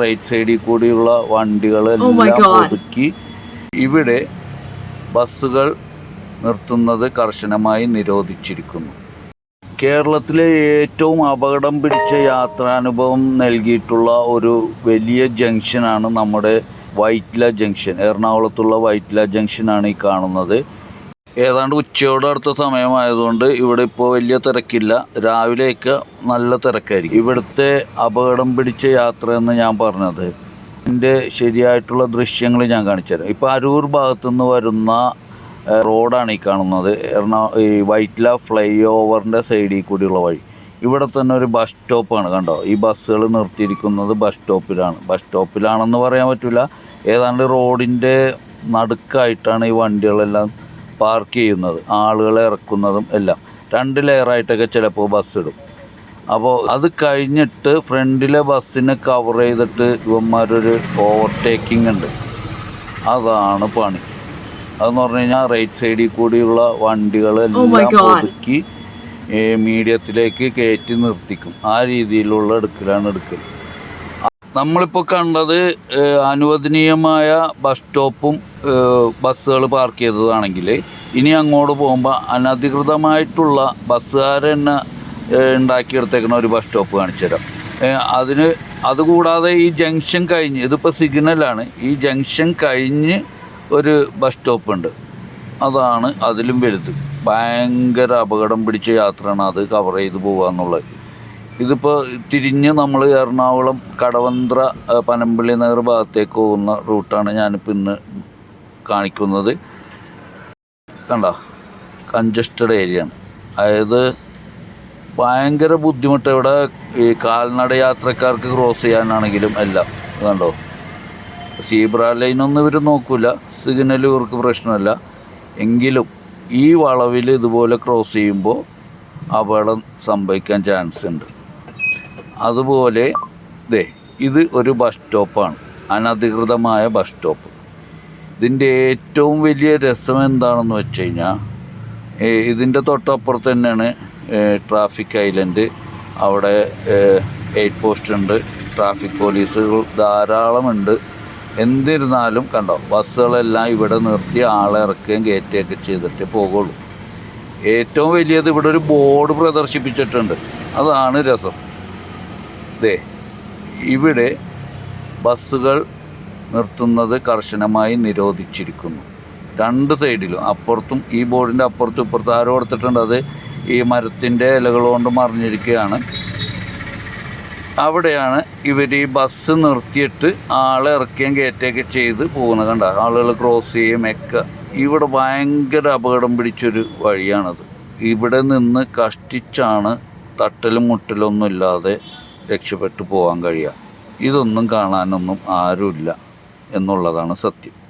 Right സൈഡിൽ കൂടിയുള്ള വണ്ടികളെല്ലാം God. ഒതുക്കി. ഇവിടെ ബസ്സുകൾ നിർത്തുന്നത് കർശനമായി നിരോധിച്ചിരിക്കുന്നു. കേരളത്തിലെ ഏറ്റവും അപകടം പിടിച്ച യാത്രാനുഭവം നൽകിയിട്ടുള്ള ഒരു വലിയ ജംഗ്ഷനാണ് നമ്മുടെ വൈറ്റില ജംഗ്ഷൻ. എറണാകുളത്തുള്ള വൈറ്റ്ല ജംഗ്ഷനാണ് ഈ കാണുന്നത്. ഏതാണ്ട് ഉച്ചയോട് അടുത്ത സമയമായതുകൊണ്ട് ഇവിടെ ഇപ്പോൾ വലിയ തിരക്കില്ല. രാവിലെയൊക്കെ നല്ല തിരക്കായിരിക്കും. ഇവിടുത്തെ അപകടം പിടിച്ച യാത്ര എന്ന് ഞാൻ പറഞ്ഞത്. ഇതിന്റെ ശരിയായിട്ടുള്ള ദൃശ്യങ്ങൾ ഞാൻ കാണിച്ചുതരാം. ഇപ്പോൾ അരൂർ ഭാഗത്തു നിന്ന് വരുന്ന റോഡാണ് ഈ കാണുന്നത്. എറണാ ഈ വൈറ്റ്ല ഫ്ലൈ ഓവറിന്റെ സൈഡിൽ കൂടിയുള്ള വഴി. ഇവിടെ തന്നെ ഒരു ബസ് സ്റ്റോപ്പാണ് കണ്ടോ? ഈ ബസ്സുകൾ നിർത്തിയിരിക്കുന്നത് ബസ് സ്റ്റോപ്പിലാണ്. ബസ് സ്റ്റോപ്പിലാണെന്ന് പറയാൻ പറ്റില്ല. ഏതാണ്ട് റോഡിന്റെ നടുക്കായിട്ടാണ് ഈ വണ്ടികളെല്ലാം പാർക്ക് ചെയ്യുന്നത് ആളുകളെ ഇറക്കുന്നതും എല്ലാം. രണ്ട് ലെയറായിട്ടൊക്കെ ചിലപ്പോൾ ബസ് ഇടും. അപ്പോൾ അത് കഴിഞ്ഞിട്ട് ഫ്രണ്ടിലെ ബസ്സിനെ കവർ ചെയ്തിട്ട് ഇവന്മാരൊരു ഓവർടേക്കിംഗ് ഉണ്ട്. അതാണ് പണി. അതെന്ന് പറഞ്ഞു കഴിഞ്ഞാൽ റൈറ്റ് സൈഡിൽ കൂടിയുള്ള Oh വണ്ടികളെല്ലാം God. ഒതുക്കി മീഡിയത്തിലേക്ക് കയറ്റി നിർത്തിക്കും. ആ രീതിയിലുള്ള എടുക്കലാണ് എടുക്കൽ നമ്മളിപ്പോൾ കണ്ടത് അനുവദനീയമായ ബസ് സ്റ്റോപ്പും ബസ്സുകൾ പാർക്ക് ചെയ്തതാണെങ്കിൽ ഇനി അങ്ങോട്ട് പോകുമ്പോൾ അനധികൃതമായിട്ടുള്ള ബസ്സുകാർ തന്നെ ഉണ്ടാക്കിയെടുത്തേക്കുന്ന ഒരു ബസ് സ്റ്റോപ്പ് കാണിച്ചു തരാം. അതിന് അതുകൂടാതെ ഈ ജംഗ്ഷൻ കഴിഞ്ഞ് ഇതിപ്പോൾ സിഗ്നലാണ് ഈ ജംഗ്ഷൻ കഴിഞ്ഞ് ഒരു ബസ് സ്റ്റോപ്പ് ഉണ്ട് അതാണ് അതിലും വലുത്. ഭയങ്കര അപകടം പിടിച്ച യാത്രയാണ് അത് കവർ ചെയ്ത് പോകുക എന്നുള്ളത് ഇതിപ്പോൾ തിരിഞ്ഞ് നമ്മൾ എറണാകുളം കടവന്ത്ര പനമ്പിള്ളി നഗർ ഭാഗത്തേക്ക് പോകുന്ന റൂട്ടാണ് ഞാനിപ്പോൾ ഇന്ന് കാണിക്കുന്നത്. കണ്ട? കൺജസ്റ്റഡ് ഏരിയ ആണ്. അതായത് ഭയങ്കര ബുദ്ധിമുട്ട് ഇവിടെ ഈ കാൽനട യാത്രക്കാർക്ക് ക്രോസ് ചെയ്യാനാണെങ്കിലും എല്ലാം. കണ്ടോ? സീബ്ര ലൈനൊന്നും ഇവർ നോക്കില്ല സിഗ്നൽ ഇവർക്ക് പ്രശ്നമല്ല. എങ്കിലും ഈ വളവിൽ ഇതുപോലെ ക്രോസ് ചെയ്യുമ്പോൾ അപകടം സംഭവിക്കാൻ ചാൻസ് ഉണ്ട്. അതുപോലെ ദേ ഇത് ഒരു ബസ് സ്റ്റോപ്പാണ് അനധികൃതമായ ബസ് സ്റ്റോപ്പ് ഇതിന്റെ ഏറ്റവും വലിയ രസം എന്താണെന്ന് വെച്ച് കഴിഞ്ഞാൽ ഇതിന്റെ തൊട്ടപ്പുറത്ത് തന്നെയാണ് ട്രാഫിക് ഐലൻഡ് അവിടെ എയ്റ്റ് പോസ്റ്റ് ഉണ്ട് ട്രാഫിക് പോലീസുകൾ ധാരാളമുണ്ട്. എന്നിരുന്നാലും കണ്ടോ ബസ്സുകളെല്ലാം ഇവിടെ നിർത്തി ആളെ ഇറക്കുകയും കയറ്റുകയൊക്കെ ചെയ്തിട്ടേ പോകുള്ളൂ. ഏറ്റവും വലിയത് ഇവിടെ ഒരു ബോർഡ് പ്രദർശിപ്പിച്ചിട്ടുണ്ട്. അതാണ് രസം. ദേ ഇവിടെ ബസ്സുകൾ നിർത്തുന്നത് കർശനമായി നിരോധിച്ചിരിക്കുന്നു. രണ്ട് സൈഡിലും അപ്പുറത്തും ഈ ബോർഡിന്റെ അപ്പുറത്തും ഇപ്പുറത്തും ആരോ കൊടുത്തിട്ടുണ്ട് അത് ഈ മരത്തിന്റെ ഇലകൾ കൊണ്ട് മറിഞ്ഞിരിക്കുകയാണ്. അവിടെയാണ് ഇവർ ഈ ബസ് നിർത്തിയിട്ട് ആളെ ഇറക്കുകയും കയറ്റുകയൊക്കെ ചെയ്ത് പോകുന്നത് കണ്ട? ആളുകൾ ക്രോസ് ചെയ്യും ഒക്കെ. ഇവിടെ ഭയങ്കര അപകടം പിടിച്ചൊരു വഴിയാണത്. ഇവിടെ നിന്ന് കഷ്ടിച്ചാണ് തട്ടലും മുട്ടലൊന്നുമില്ലാതെ രക്ഷപ്പെട്ടു പോകാൻ കഴിയുക ഇതൊന്നും കാണാനൊന്നും ആരുമില്ല എന്നുള്ളതാണ് സത്യം.